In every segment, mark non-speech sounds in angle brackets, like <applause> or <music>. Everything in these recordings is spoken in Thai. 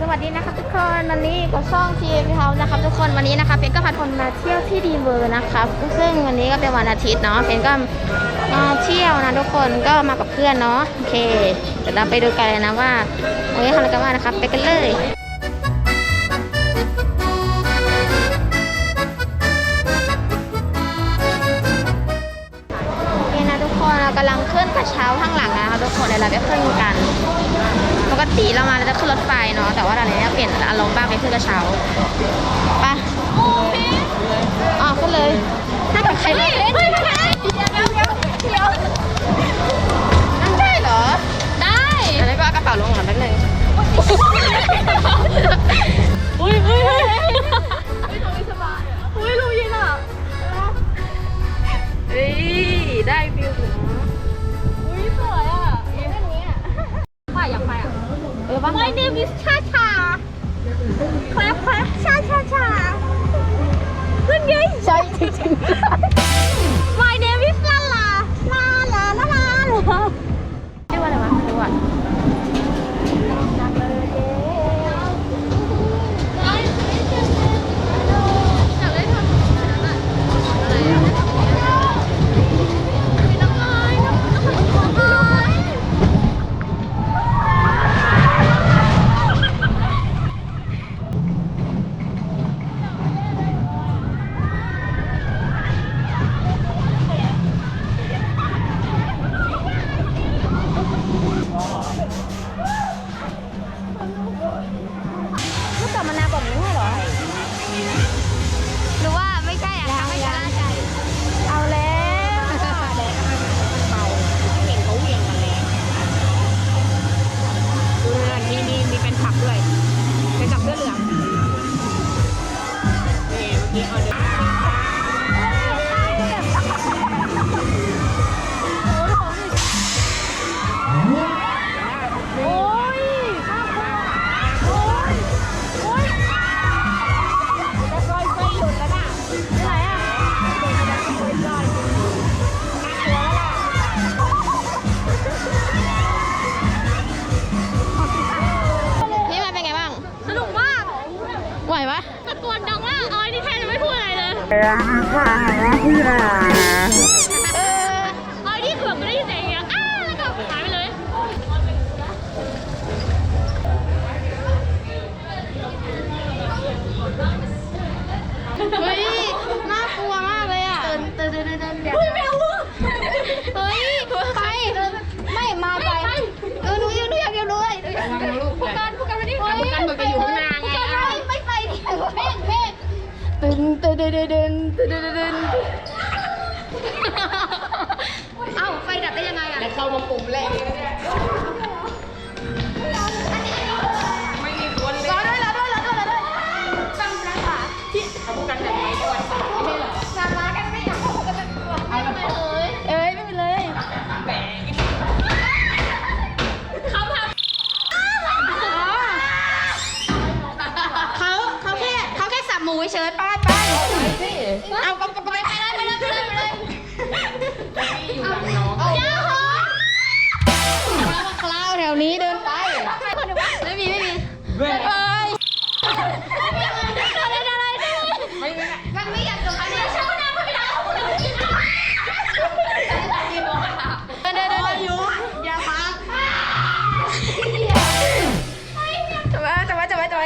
สวัสดีนะครับทุกคนวันนี้ก็ช่อง TM House นะครับทุกคนวันนี้นะคะเป็นก็พาคนมาเที่ยวที่ดีเวอร์นะครับซึ่งวันนี้ก็เป็นวันอาทิตย์เนาะเป็นก็มาเที่ยวนะทุกคนก็มากับเพื่อนเนาะโอเคเดี๋ยวเราไปดูกันเลยนะว่าวันนี้ทำอะไรกันบ้างนะครับไปกันเลยโอเคนะทุกคนเรากำลังขึ้นกระเช้าข้างหลังนะคะทุกคนเดี๋ยวเราไปขึ้นกัน ปกติเรามาเราจะขึ้นรถไฟเนาะแต่ว่าอนนี้เนี่ยเปลี่ยนอารมณ์บ้างไปขึ้นกระเช้าไปอ๋อขึ้นเลยถ้ากับใครไม่เล่นนั่งได้เหรอ ได้อะไรก็กระเป๋าลงหน่อยแป๊บนึง บ้าง My name is Cha Cha แคลปแคลปชาชาชาขึ้นไงใช่จริง My name is La La La La ด้วยเป็นกับเสื้อเหลือง เลยเออออยนี่เขือกก็ได้ยินเสียงอย่างเงี้ยอ้าแล้วก็หายไปเลย เฮ้ย น่ากลัวมากเลยอะเดินเดินเดินเดินเดี๋ยวไม่เอาเฮ้ย ไป ไม่ มาไปเออหนูอยากหนูอยากเดียวด้วยหนูอยากเดียวผู้การผู้การไม่ได้เฮ้ยผู้การบอกจะอยู่ข้างหน้ นเดินเดินเดินเดินเดินเดินเอ้าไฟดับได้ยังไงอะเข้ามาปุ่มแรก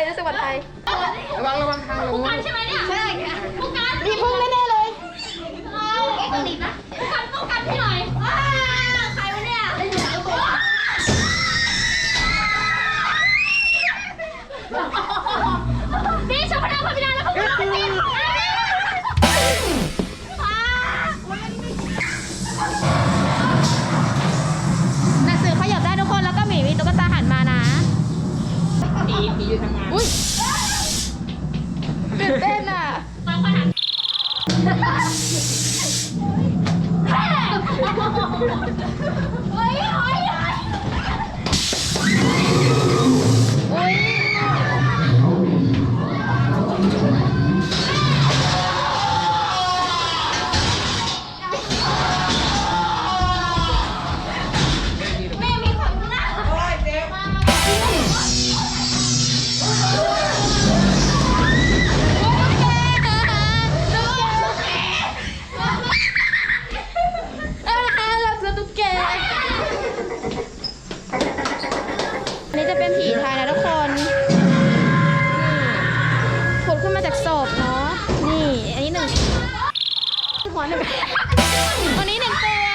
จับไว้จับไว้จับไว้รู้สึกปลอดภัยระวังระวังทางลงผู้การใช่ไหมเนี่ย ใช่ค่ะผู้การมีพุ่งแน่ๆเลยเอาเอ็กซ์ลีนะ Whoa! <laughs> หัวหนึ่งวันนี้หนึ่งตัว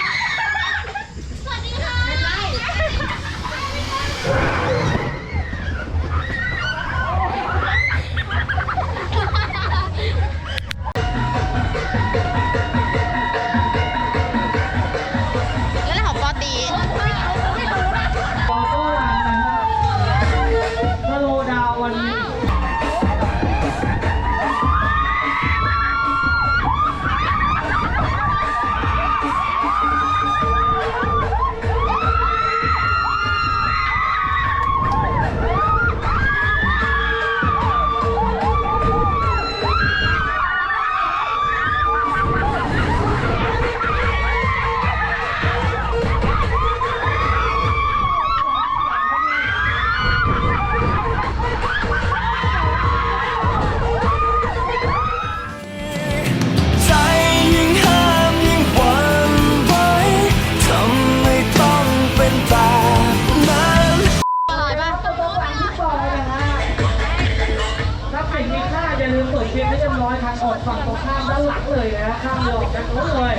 เลยนะข้ามหลอกจากรถเลย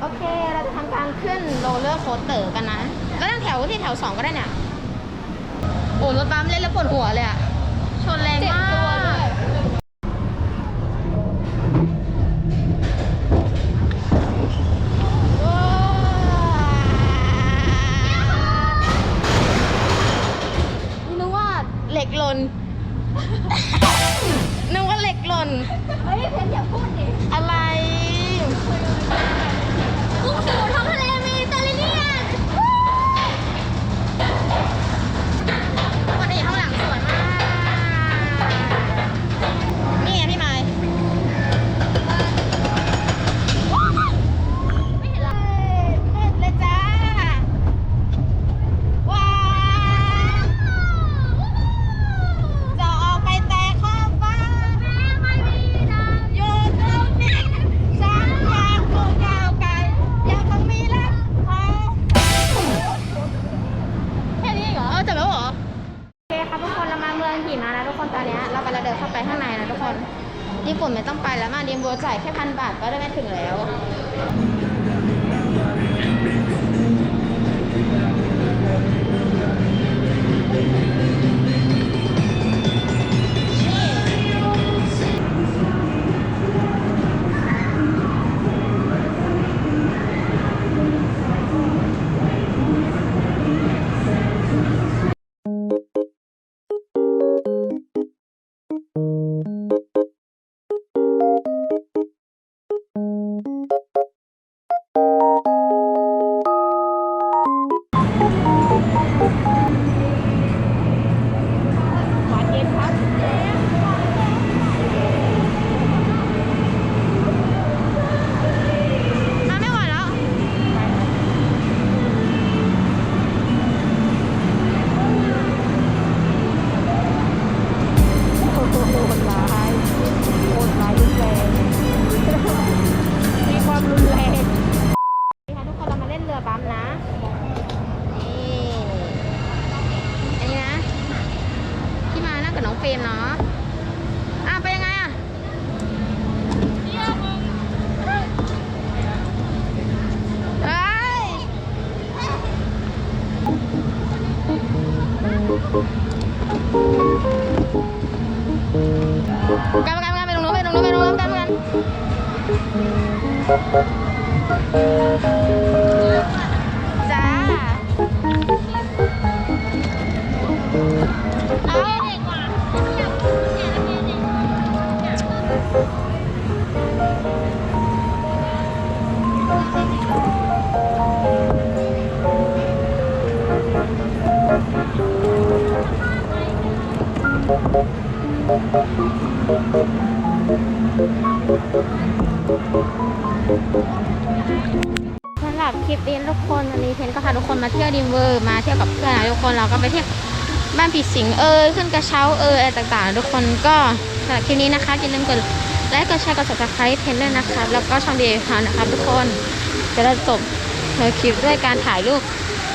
โอเค เราจะทำการขึ้นโรลเลอร์โคสเตอร์กันนะ ก็ตั้งแถวที่แถวสองก็ได้เนี่ยโอ้รถบัมเล่นแล้วปวดหัวเลยอะชนแรงมากว้าวนึกว่าเหล็กหล่น นึกว่าเหล็กหล่น เฮ้ยเพนอย่าพูดดิอะไรกุ้งสู่ท้อ ปุ่นไม่ต้องไปแล้วมาเรียมบัวจ่ายแค่พันบาทก็ได้ไม่ถึงแล้ว ฟรมเนาะอะไปยังไงอะเฮ้ยกันกันกันไปตรงนู้นไปตรงนู้นไปตรงนู้นกันกันจ้า เอ้ย สำหรับคลิปนี้ทุกคนวันนี้เพนก็พาทุกคนมาเที่ยวดิมเวอร์มาเที่ยวกับเพื่อนนะทุกคนเราก็ไปเที่ยวบ้านผีสิงเอยขึ้นกระเช้าเอยอะไรต่างๆ ทุกคนก็สำหรับคลิปนี้นะคะอย่าลืมกดไลค์กดแชร์กด subscribe เพนด้วยนะครับแล้วก็ช่องเดียวค่ะนะครับทุกคนจะได้จบคลิปด้วยการถ่ายรูป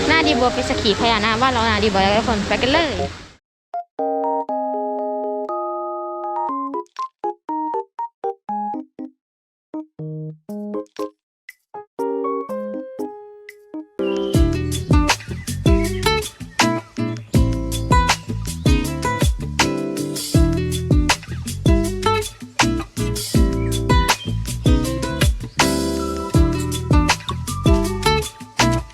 หน้าดีบัวไปสกีพญานาคบ้านเราหน้าดีบัวแล้วทุกคนไปกันเลย